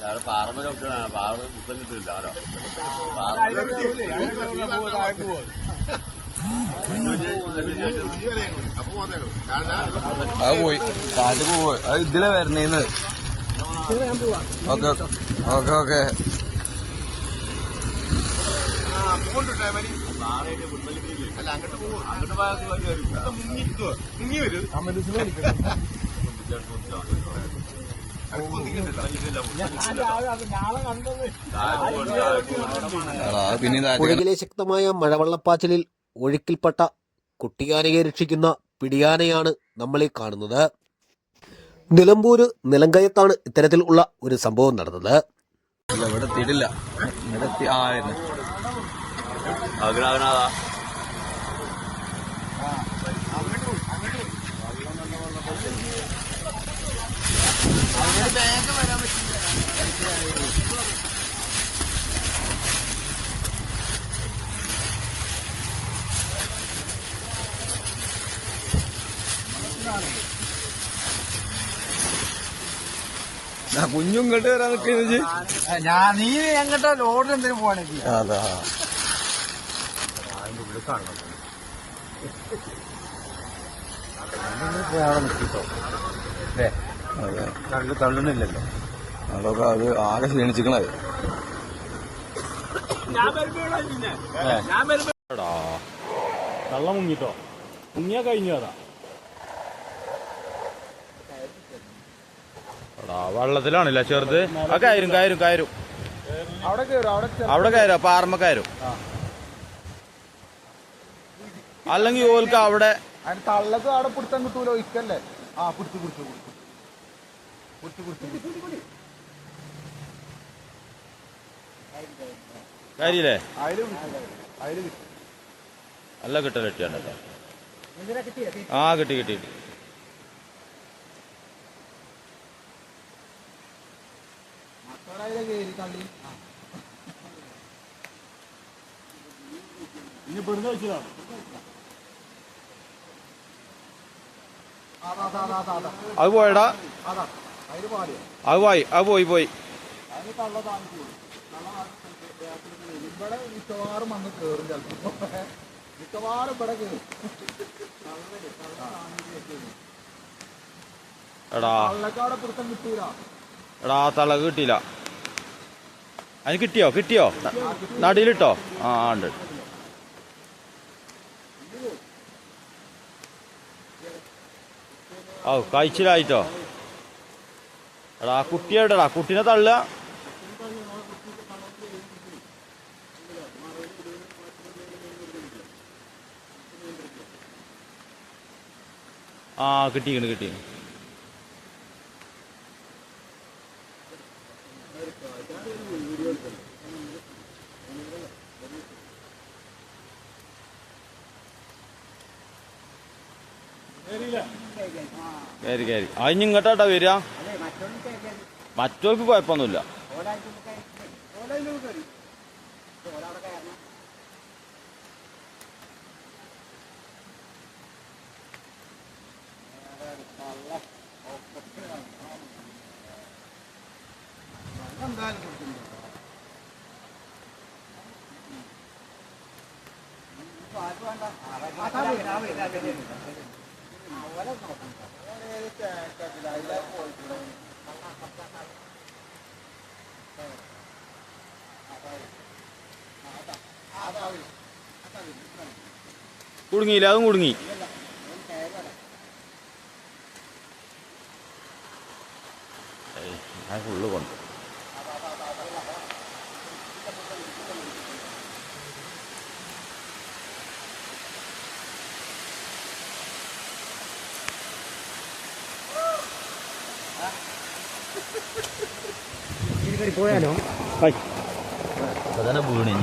അവിടെ പാറമ ചവിട്ടാണ് പാറ പുത്തം കിട്ടില്ല ആരോ. അത് പോയി. കാറ്റ് പോയി അത് ഇതിലെ വരണേന്ന്. Okay okay okay. എടാ മുങ്ങി ഇതാ- പുഴയിലെ ശക്തമായ മഴവെള്ളപ്പാച്ചിലിൽ ഒഴുക്കിൽപ്പെട്ട കുട്ടിയാനയെ രക്ഷിക്കുന്ന പിടിയാനയാണ് നമ്മളീ കാണുന്നത്. നിലമ്പൂര് നിലങ്കയത്താണ് ഇത്തരത്തിൽ ഉള്ള ഒരു സംഭവം നടന്നത്. ഇവിടെ ഇവിടെ എത്തി ആ വരുന്നു അതിനാ ആ, കുഞ്ഞും ഇങ്ങോട്ട് വരാൻ നിൽക്കുന്നത് ഞാൻ നീ എങ്ങോട്ടാ ലോഡിൽ എന്തിനു പോകണെങ്കിൽ അതാ. തള്ളു അതൊക്കെ അത് ആകെ ക്ഷീണിച്ചിക്കണത് വെള്ളം മുങ്ങിട്ടോ. മുങ്ങിയാ കഴിഞ്ഞു അതാ. വെള്ളത്തിലാണില്ല ചെറുത്? ആ കയറും കയറും കയറും. അവിടെ കയറും? അവിടെ അവിടെ കയറും അല്ലെങ്കിൽ ഓൽക്ക് അവിടെ തള്ളക്ക് അവിടെ പിടുത്തം കിട്ടൂലോ ആ പിടിച്ചു പിടിച്ചു പിടിച്ചു പിടിച്ചു പിടിച്ചു കാര്യല്ലേ അതിൽ പിടിച്ചു അതിൽ കിട്ടി. ആ കിട്ടി കിട്ടി കിട്ടി. മക്കളെ കയറി തള്ളി ഇനി ഇവിടുന്ന് വെച്ചതാണ് അതാ പോയടാ. അതാ പോയി അത് പോയി പോയി. അതിന് തള്ള താമസിച്ചു ഇവിടെ മിക്കവാറും വന്ന് കയറും ചിലപ്പോ. മിക്കവാറും ഇവിടെ കയറും എടാ. തള്ളക്ക് അവിടെ പിടുത്തം കിട്ടൂല. എടാ ആ കിട്ടിയില്ല. അതിന് കിട്ടിയോ? കിട്ടിയോ? നടിയിലിട്ടോ? ആ ഉണ്ട്. ഓ കഴിച്ചിലായിട്ടോ? എടാ ആ കുട്ടി എവിടെടാ കുട്ടീനെ തള്ളുക. ആ കിട്ടിക്കണ് കിട്ടിക്കണ്. കയറി കയറി അതിന് ഇങ്ങോട്ടാട്ടാ വരിക മറ്റോർക്ക് കുഴപ്പമൊന്നുമില്ല കുടുങ്ങിയില്ല അതും കുടുങ്ങി. ഫുള്ള് കൊണ്ട്. പോയാലോ? വീണി